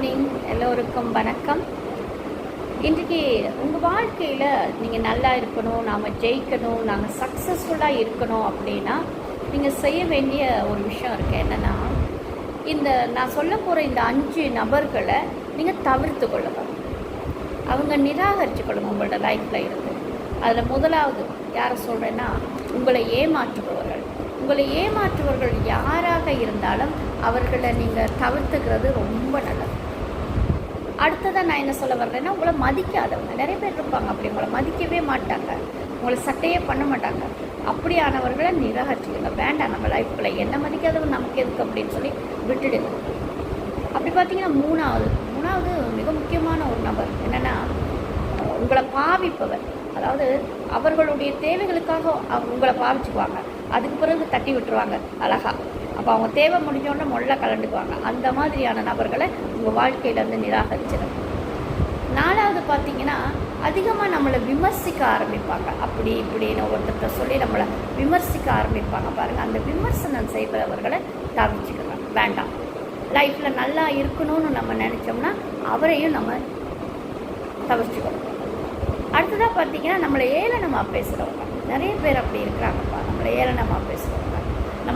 Morning எல்லோருக்கும் வணக்கம். இன்றைக்கி உங்கள் வாழ்க்கையில் நீங்கள் நல்லா இருக்கணும் நாம் ஜெயிக்கணும் நாங்கள் சக்ஸஸ்ஃபுல்லாக இருக்கணும் அப்படின்னா நீங்கள் செய்ய வேண்டிய ஒரு விஷயம் இருக்குது என்னென்னா இந்த நான் சொல்ல போகிற இந்த அஞ்சு நபர்களை நீங்கள் தவிர்த்து கொள்ளுங்க. அவங்க நிராகரித்து கொள்ளுங்க உங்களோட லைஃப்பில் இருந்து. அதில் முதலாவது யாரை சொல்கிறேன்னா உங்களை ஏமாற்றுபவர்கள். உங்களை ஏமாற்றுபவர்கள் யாராக இருந்தாலும் அவர்களை நீங்கள் தவிர்த்துக்கிறது ரொம்ப நல்லது. அடுத்ததாக நான் என்ன சொல்ல வர்றேன்னா உங்களை மதிக்காதவங்க. நிறைய பேர் இருப்பாங்க அப்படி. உங்களை மதிக்கவே மாட்டாங்க. உங்களை சட்டையே பண்ண மாட்டாங்க. அப்படியானவர்களை நிராகரிச்சுடுங்க வேண்டாம் நம்ம லைஃப்பில் என்ன மதிக்காதவங்க நமக்கு எதுக்கு அப்படின்னு சொல்லி விட்டுடுங்க. அப்படி பார்த்தீங்கன்னா மூணாவது மூணாவது மிக முக்கியமான ஒரு நபர் என்னென்னா உங்களை பாவிப்பவர். அதாவது அவர்களுடைய தேவைகளுக்காக அவங்க உங்களை பாவிச்சுக்குவாங்க. அதுக்கு பிறகு தட்டி விட்டுருவாங்க. அழகாக அப்போ அவங்க தேவை முடிஞ்சோடனே முள்ள கலண்டுக்குவாங்க அந்த மாதிரியான நபர்களை உங்கள் வாழ்க்கையிலேருந்து நிராகரிச்சிடும். நாலாவது பார்த்தீங்கன்னா அதிகமாக நம்மளை விமர்சிக்க ஆரம்பிப்பாங்க. அப்படி இப்படின்னு ஒருத்தர்கிட்ட சொல்லி நம்மளை விமர்சிக்க ஆரம்பிப்பாங்க. பாருங்கள் அந்த விமர்சனம் செய்பவர்களை தவிச்சுக்கலாம் வேண்டாம். லைஃப்பில் நல்லா இருக்கணும்னு நம்ம நினச்சோம்னா அவரையும் நம்ம தவிர்த்துக்கணும். அடுத்ததாக பார்த்தீங்கன்னா நம்மளை ஏளனமாக பேசுகிறவங்க நிறைய பேர் அப்படி இருக்கிறாங்கப்பா. நம்மளை ஏளனமாக பேசுகிறவங்க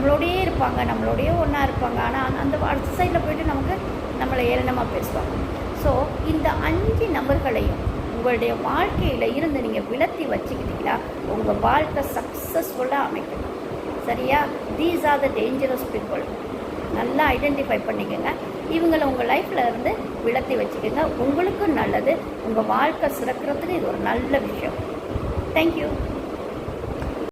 நம்மளோடையே இருப்பாங்க நம்மளோடையே ஒன்றா இருப்பாங்க. ஆனால் அந்த அடுத்த சைடில் போயிட்டு நமக்கு நம்மளை ஏளனமாக பேசுவாங்க. ஸோ இந்த அஞ்சு நபர்களையும் உங்களுடைய வாழ்க்கையில் இருந்து நீங்கள் விலத்தி வச்சுக்கிட்டீங்கன்னா உங்கள் வாழ்க்கை சக்ஸஸ்ஃபுல்லாக அமைக்கணும் சரியா? These are the dangerous people நல்லா ஐடென்டிஃபை பண்ணிக்கோங்க. இவங்களை உங்கள் லைஃப்பில் இருந்து விலத்தி வச்சுக்கோங்க. உங்களுக்கும் நல்லது. உங்கள் வாழ்க்கை சிறக்கிறதுக்கு இது ஒரு நல்ல விஷயம். தேங்க்யூ